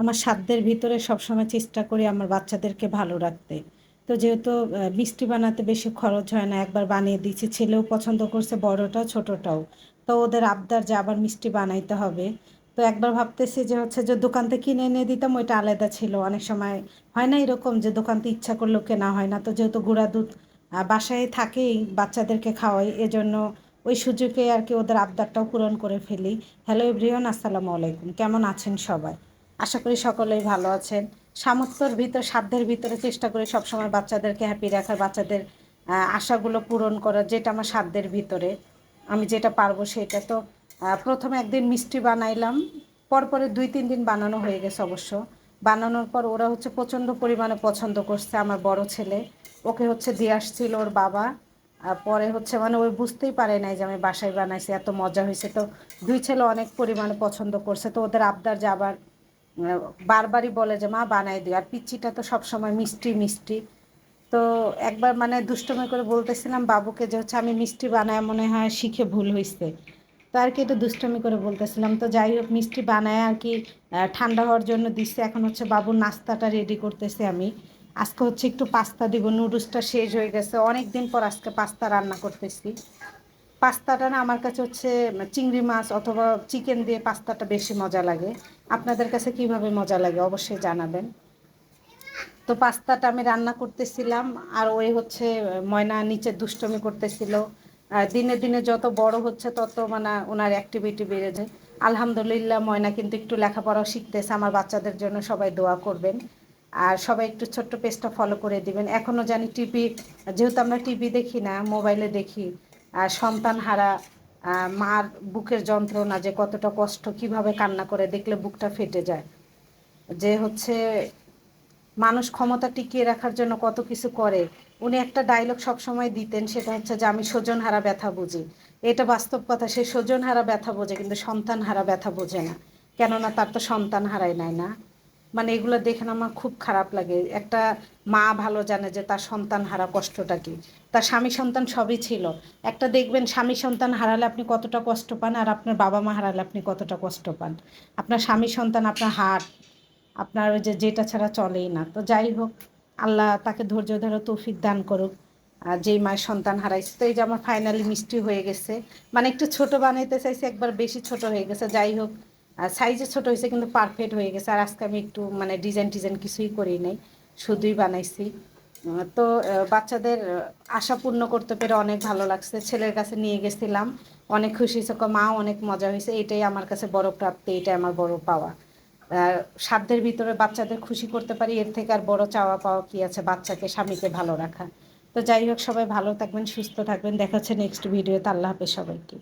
আমার সাধ্যের ভিতরে সবসময় চেষ্টা করি আমার বাচ্চাদেরকে ভালো রাখতে। তো যেহেতু মিষ্টি বানাতে বেশি খরচ হয় না, একবার বানিয়ে দিয়েছি, ছেলেও পছন্দ করছে, বড়টাও, ছোটটাও। তো ওদের আবদার যে আবার মিষ্টি বানাইতে হবে। তো একবার ভাবতেছি যে হচ্ছে যে দোকান থেকে কিনে এনে দিতাম, ওইটা আলাদা ছিল। অনেক সময় হয় না এরকম যে দোকান থেকে ইচ্ছা করলেও কেনা হয় না। তো যেহেতু গুঁড়া দুধ বাসায় থাকেই বাচ্চাদেরকে খাওয়াই, এজন্য ওই সুযোগে আর কি ওদের আবদারটাও পূরণ করে ফেলি। হ্যালো এভরিওয়ান আসসালামু আলাইকুম। কেমন আছেন সবাই? আশা করি সকলেই ভালো আছেন। সামর্থ্যর ভিতর সাধ্যের ভিতরে চেষ্টা করি সবসময় বাচ্চাদেরকে হ্যাপি রাখার বাচ্চাদের আশাগুলো পূরণ করার যেটা আমার সাধ্যের ভিতরে। আমি যেটা পারব সেটা। তো প্রথমে একদিন মিষ্টি বানাইলাম পরপরে দুই তিন দিন বানানো হয়ে গেছে অবশ্য। বানানোর পর ওরা হচ্ছে প্রচণ্ড পরিমাণে পছন্দ করছে আমার বড় ছেলে। ওকে হচ্ছে দিয়ে আসছিল ওর বাবা। পরে হচ্ছে মানে ওই বুঝতেই পারে নাই যে আমি বাসায় বানাইছি এত মজা হয়েছে। তো দুই ছেলে অনেক পরিমাণে পছন্দ করছে। তো ওদের আবদার যে আবার আহ, বারবারই বলে যে, মা, বানাই দিও। আর পিচ্ছিটা তো সবসময় মিষ্টি মিষ্টি। তো একবার মানে দুষ্টমি করে বলতেছিলাম বাবুকে যে, হচ্ছে আমি মিষ্টি বানায় মনে হয় শিখে ভুল হয়েছে তো আর কি একটু দুষ্টমি করে বলতেছিলাম। তো যাই হোক, মিষ্টি বানায় আর কি ঠান্ডা হওয়ার জন্য দিচ্ছে এখন হচ্ছে বাবুর নাস্তাটা রেডি করতেছি আমি। আজকে হচ্ছে একটু পাস্তা দিব। নুডলসটা শেষ হয়ে গেছে। অনেক দিন পর আজকে পাস্তা রান্না করতেছি। পাস্তাটা না আমার কাছে হচ্ছে চিংড়ি মাছ অথবা চিকেন দিয়ে পাস্তাটা বেশি মজা লাগে। আপনাদের কাছে কীভাবে মজা লাগে অবশ্যই জানাবেন। তো পাস্তাটা আমি রান্না করতেছিলাম আর ওই হচ্ছে, ময়না নিচে দুষ্টমি করতেছিল। দিনে দিনে যত বড় হচ্ছে তত মানে ওনার অ্যাক্টিভিটি বেড়ে যায়। আলহামদুলিল্লাহ ময়না কিন্তু একটু লেখাপড়াও শিখতেছে, আমার বাচ্চাদের জন্য সবাই দোয়া করবেন। আর সবাই একটু ছোট্ট পেজটা ফলো করে দিবেন। এখনও জানি টিভি যেহেতু আমরা টিভি দেখি না মোবাইলে দেখি সন্তান হারা মার বুকের যন্ত্রণা, যে কতটা কষ্ট, কীভাবে কান্না করে, দেখলে বুকটা ফেটে যায়। যে হচ্ছে মানুষ ক্ষমতা টিকিয়ে রাখার জন্য কত কিছু করে। উনি একটা ডায়লগ সবসময় দিতেন, সেটা হচ্ছে যে, আমি স্বজন হারা ব্যথা বুঝি। এটা বাস্তব কথা, সে স্বজন হারা ব্যথা বোঝে, কিন্তু সন্তান হারা ব্যথা বোঝে না। কেননা তার তো সন্তান হারাই নাই না। মানে এগুলো দেখে আমার খুব খারাপ লাগে। একটা মা ভালো জানে যে তার সন্তান হারা কষ্টটা কি। তার স্বামী সন্তান সবই ছিল। একটা দেখবেন স্বামী সন্তান হারালে আপনি কতটা কষ্ট পান আর আপনার বাবা মা হারালে আপনি কতটা কষ্ট পান। আপনার স্বামী সন্তান, আপনার হাট আপনার ওই যে যেটা ছাড়া চলেই না। তো যাই হোক, আল্লাহ তাকে ধৈর্য ধরে তৌফিক দান করুক। আর যেই মায়ের সন্তান হারাইছে, তো এই যে আমার ফাইনালি মিষ্টি হয়ে গেছে। মানে একটু ছোট বানাইতে চাইছি, একবার বেশি ছোট হয়ে গেছে। যাই হোক সাইজে ছোট হয়েছে কিন্তু পারফেক্ট হয়ে গেছে। আর আজকে আমি একটু মানে ডিজাইন টিজাইন কিছুই করি নাই, শুধুই বানাইছি। তো বাচ্চাদের আশা পূর্ণ করতে পেরে অনেক ভালো লাগছে। ছেলের কাছে নিয়ে গেছিলাম। অনেক খুশি হয়েছে ক, মা অনেক মজা হয়েছে। এটাই আমার কাছে বড় প্রাপ্তি এটাই আমার বড় পাওয়া। সাধ্যের ভিতরে বাচ্চাদের খুশি করতে পারি এর থেকে আর বড় চাওয়া পাওয়া কি আছে বাচ্চাকে স্বামীকে ভালো রাখা। তো যাই হোক সবাই ভালো থাকবেন সুস্থ থাকবেন। দেখা হচ্ছে নেক্সট ভিডিওতে। আল্লাহ হাফেজ সবাইকে।